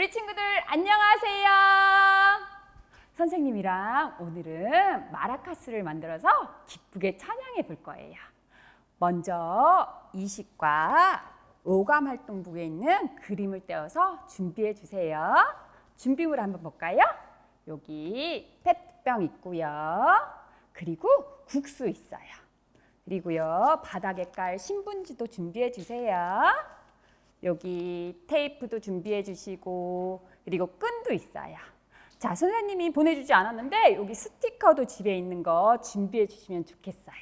우리 친구들 안녕하세요. 선생님이랑 오늘은 마라카스를 만들어서 기쁘게 찬양해 볼 거예요. 먼저 이식과 오감 활동부에 있는 그림을 떼어서 준비해 주세요. 준비물 한번 볼까요? 여기 페트병 있고요. 그리고 국수 있어요. 그리고요 바닥에 깔 신문지도 준비해 주세요. 여기 테이프도 준비해 주시고 그리고 끈도 있어요. 자 선생님이 보내주지 않았는데 여기 스티커도 집에 있는 거 준비해 주시면 좋겠어요.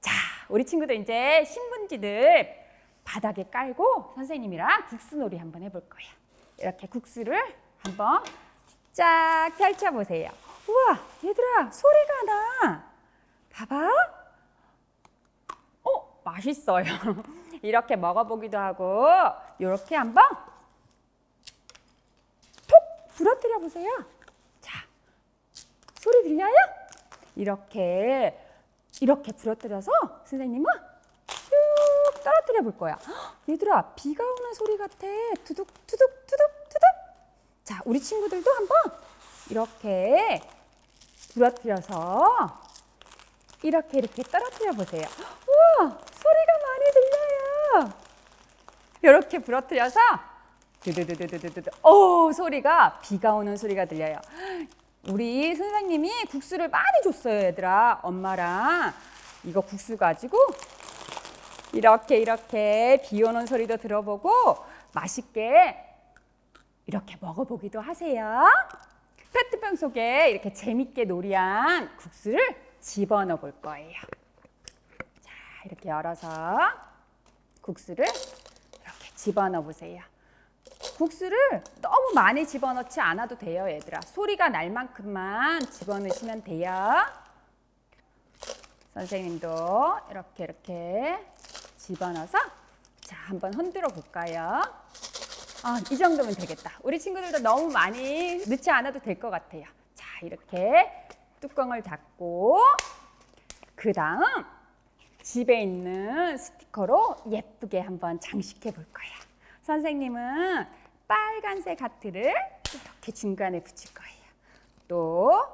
자 우리 친구들 이제 신문지들 바닥에 깔고 선생님이랑 국수놀이 한번 해볼 거예요. 이렇게 국수를 한번 쫙 펼쳐 보세요. 우와 얘들아 소리가 나. 봐봐. 어 맛있어요. 이렇게 먹어보기도 하고 이렇게 한번 톡 부러뜨려 보세요. 자 소리 들려요? 이렇게 이렇게 부러뜨려서 선생님은 쭉 떨어뜨려 볼 거야. 헉, 얘들아 비가 오는 소리 같아. 투둑 투둑 투둑 투둑. 자 우리 친구들도 한번 이렇게 부러뜨려서 이렇게 이렇게 떨어뜨려 보세요. 우와 소리가 많 이렇게 부러뜨려서 두두두두두두두. 오 소리가 비가 오는 소리가 들려요. 우리 선생님이 국수를 많이 줬어요, 얘들아. 엄마랑 이거 국수 가지고 이렇게 이렇게 비 오는 소리도 들어보고 맛있게 이렇게 먹어보기도 하세요. 페트병 속에 이렇게 재밌게 놀이한 국수를 집어넣어 볼 거예요. 자, 이렇게 열어서 국수를 이렇게 집어넣어 보세요. 국수를 너무 많이 집어넣지 않아도 돼요, 얘들아. 소리가 날 만큼만 집어넣으시면 돼요. 선생님도 이렇게 이렇게 집어넣어서 자, 한번 흔들어 볼까요? 아, 이 정도면 되겠다. 우리 친구들도 너무 많이 넣지 않아도 될 것 같아요. 자, 이렇게 뚜껑을 닫고 그 다음 집에 있는 스티커로 예쁘게 한번 장식해 볼 거야. 선생님은 빨간색 하트를 이렇게 중간에 붙일 거예요. 또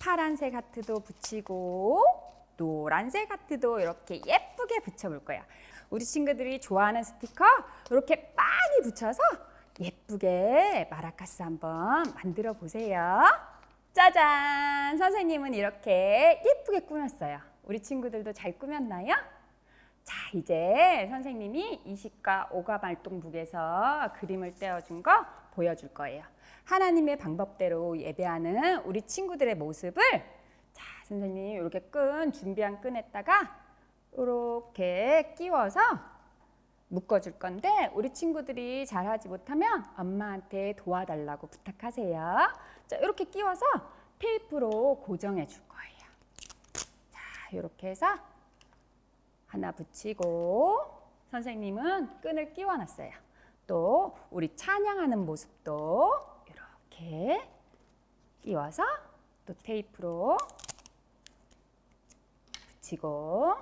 파란색 하트도 붙이고 노란색 하트도 이렇게 예쁘게 붙여볼 거야. 우리 친구들이 좋아하는 스티커 이렇게 많이 붙여서 예쁘게 마라카스 한번 만들어 보세요. 짜잔! 선생님은 이렇게 예쁘게 꾸몄어요. 우리 친구들도 잘 꾸몄나요? 자, 이제 선생님이 이식과 오감 활동북에서 그림을 떼어준 거 보여줄 거예요. 하나님의 방법대로 예배하는 우리 친구들의 모습을 자, 선생님 이렇게 끈 준비한 끈에다가 이렇게 끼워서 묶어줄 건데 우리 친구들이 잘하지 못하면 엄마한테 도와달라고 부탁하세요. 자, 이렇게 끼워서 테이프로 고정해 줄 거예요. 자, 이렇게 해서 하나 붙이고 선생님은 끈을 끼워놨어요. 또 우리 찬양하는 모습도 이렇게 끼워서 또 테이프로 붙이고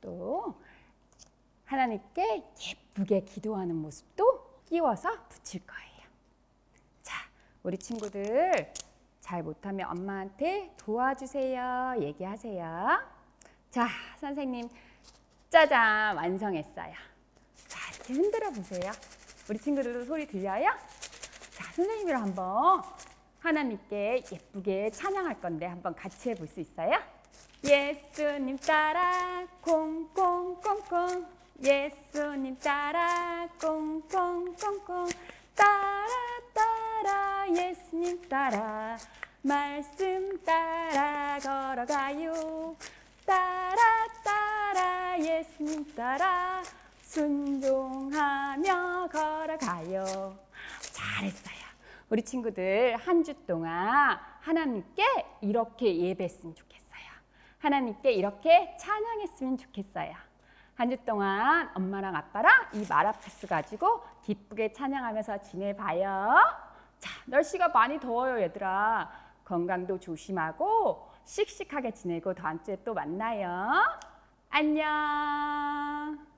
또 하나님께 예쁘게 기도하는 모습도 끼워서 붙일 거예요. 자, 우리 친구들 잘 못하면 엄마한테 도와주세요. 얘기하세요. 자, 선생님 짜잔 완성했어요. 자, 이렇게 흔들어 보세요. 우리 친구들도 소리 들려요? 자, 선생님이랑 한번 하나님께 예쁘게 찬양할 건데 한번 같이 해볼 수 있어요? 예수님 따라 콩콩콩콩 예수님 따라 콩콩콩콩 예수님 따라 말씀 따라 걸어가요 따라 따라 예수님 따라 순종하며 걸어가요 잘했어요 우리 친구들 한 주 동안 하나님께 이렇게 예배했으면 좋겠어요 하나님께 이렇게 찬양했으면 좋겠어요. 한 주 동안 엄마랑 아빠랑 이 마라파스 가지고 기쁘게 찬양하면서 지내봐요. 자, 날씨가 많이 더워요, 얘들아. 건강도 조심하고 씩씩하게 지내고 다음 주에 또 만나요. 안녕.